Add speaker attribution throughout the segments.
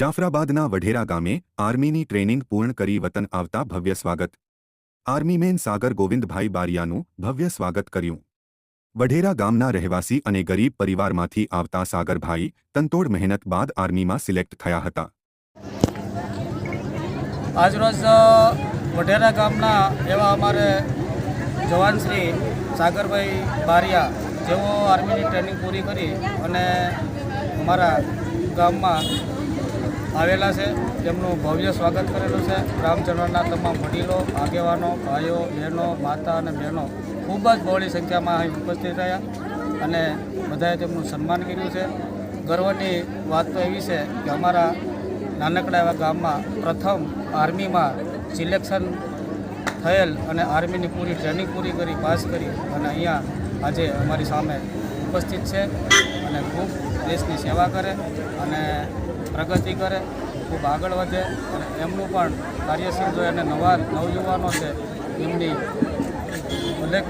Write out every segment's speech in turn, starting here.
Speaker 1: જાફરાબાદના વઢેરા ગામે આર્મીની ટ્રેનિંગ પૂર્ણ કરી વતન આવતા ભવ્ય સ્વાગત. આર્મીમેન સાગર ગોવિંદભાઈ બારિયાનું ભવ્ય સ્વાગત કર્યું. વઢેરા ગામના રહેવાસી અને ગરીબ પરિવારમાંથી આવતા સાગરભાઈ તંતોડ મહેનત બાદ આર્મીમાં સિલેક્ટ થયા હતા.
Speaker 2: આજરોજ વઢેરા ગામના એવા અમારે જવાન શ્રી સાગરભાઈ બારિયા, જેઓ આર્મીની ટ્રેનિંગ પૂરી કરી અને અમારા ગામમાં આવેલા છે. તેમનું ભવ્ય સ્વાગત કરેલું છે. રામચરણના તમામ વડીલો, આગેવાનો, ભાઈઓ, બહેનો, માતા અને બહેનો ખૂબ જ બહોળી સંખ્યામાં અહીં ઉપસ્થિત રહ્યા અને બધાએ તેમનું સન્માન કર્યું છે. ગર્વની વાત તો એવી છે કે અમારા નાનકડા એવા ગામમાં પ્રથમ આર્મીમાં સિલેક્શન થયેલ અને આર્મીની પૂરી ટ્રેનિંગ પૂરી કરી, પાસ કરી અને અહીંયા આજે અમારી સામે ઉપસ્થિત છે અને ખૂબ દેશની સેવા કરે અને પ્રગતિ કરે, ખૂબ આગળ વધે અને એમનું પણ કાર્યશીલ જોઈએ અને નવા નવયુવાનો છે, એમની અનેક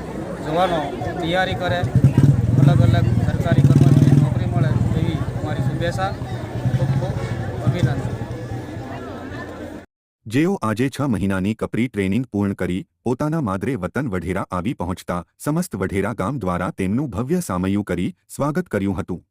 Speaker 2: જવાનો તૈયારી કરે, અલગ અલગ સરકારી કર્મચારી નોકરી મળે એવી અમારી શુભેચ્છા, ખૂબ ખૂબ અભિનંદન.
Speaker 1: જેઓ આજે છ મહિનાની કપરી ટ્રેનિંગ પૂર્ણ કરી, પોતાના માદરે વતન વઢેરા આવી પહોંચતા, સમસ્ત વઢેરા ગામ દ્વારા તેમનું ભવ્ય સામયું કરી સ્વાગત કર્યું હતું.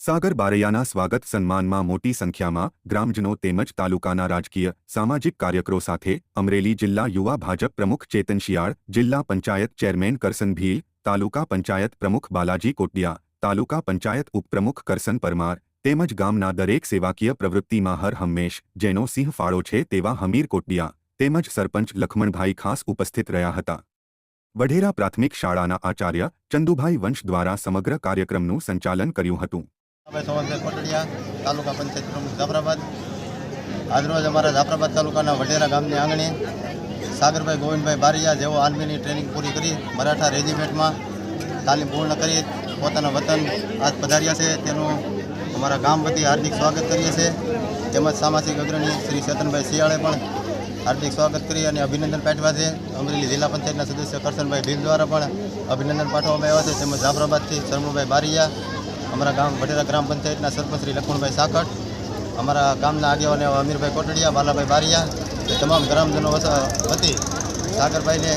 Speaker 1: સાગર બારૈયાના સ્વાગત સન્માનમાં મોટી સંખ્યામાં ગ્રામજનો તેમજ તાલુકાના રાજકીય, સામાજિક કાર્યકરો સાથે અમરેલી જિલ્લા યુવા ભાજપ પ્રમુખ ચેતન શિયાળ, જિલ્લા પંચાયત ચેરમેન કરસન ભીલ, તાલુકા પંચાયત પ્રમુખ બાલાજી કોટિયા, તાલુકા પંચાયત ઉપપ્રમુખ કરસન પરમાર તેમજ ગામના દરેક સેવાકીય પ્રવૃત્તિમાં હર હંમેશ જેનો સિંહ ફાળો છે તેવા હમીર કોટિયા તેમજ સરપંચ લખમણભાઈ ખાસ ઉપસ્થિત રહ્યા હતા. વઢેરા પ્રાથમિક શાળાના આચાર્ય ચંદુભાઈ વંશ દ્વારા સમગ્ર કાર્યક્રમનું સંચાલન કર્યું હતું.
Speaker 3: તાલુકા પંચાયત પ્રમુખ જાફરાબાદ. આજરોજ અમારા જાફરાબાદ તાલુકાના વઢેરા ગામની આંગણે સાગરભાઈ ગોવિંદભાઈ બારિયા જેઓ આર્મીની ટ્રેનિંગ પૂરી કરી મરાઠા રેજિમેન્ટમાં તાલીમ પૂર્ણ કરી પોતાના વતન આજ પધાર્યા છે. તેનું અમારા ગામ વતી હાર્દિક સ્વાગત કરીએ છીએ. તેમજ સામાજિક અગ્રણી શ્રી ચેતનભાઈ શિયાળે પણ હાર્દિક સ્વાગત કરી અને અભિનંદન પાઠવા છે. અમરેલી જિલ્લા પંચાયતના સદસ્ય કરશનભાઈ ભીલ દ્વારા પણ અભિનંદન પાઠવવામાં આવ્યા છે. તેમજ જાફરાબાદથી શર્મુભાઈ બારિયા અમારા ગામ વઢેરા ગ્રામ પંચાયતના સરપંચ શ્રી લખમણભાઈ સાકટ, અમારા ગામના આગેવાને અમીરભાઈ કોટડિયા બાલાભાઈ બારિયા, એ તમામ ગ્રામજનો વતી સાગરભાઈને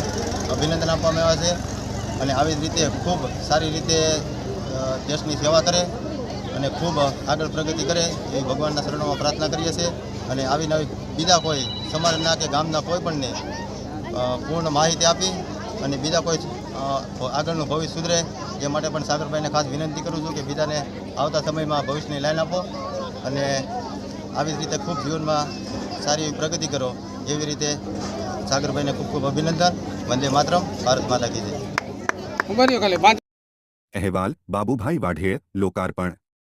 Speaker 3: અભિનંદન આપવામાં આવ્યા છે અને આવી જ રીતે ખૂબ સારી રીતે દેશની સેવા કરે અને ખૂબ આગળ પ્રગતિ કરે એવી ભગવાનના શરણોમાં પ્રાર્થના કરીએ છીએ. અને આવી નવી, બીજા કોઈ સમાજના કે ગામના કોઈ પણને પૂર્ણ માહિતી આપી અને બીજા કોઈ આગળનું ભવિષ્ય સુધરે. એ માટે પણ સાગરભાઈને ખાસ વિનંતી કરું છું કે બીજાને આવતા સમયમાં ભવિષ્યની લાઈન આપો અને આવી જ રીતે ખૂબ જીવનમાં સારી એવી પ્રગતિ કરો. એવી રીતે સાગરભાઈને ખૂબ ખૂબ અભિનંદન. વંદે માતરમ. ભારત માતા કીધે
Speaker 1: અહેવાલ બાબુભાઈ વાઢેર લોકાર્પણ.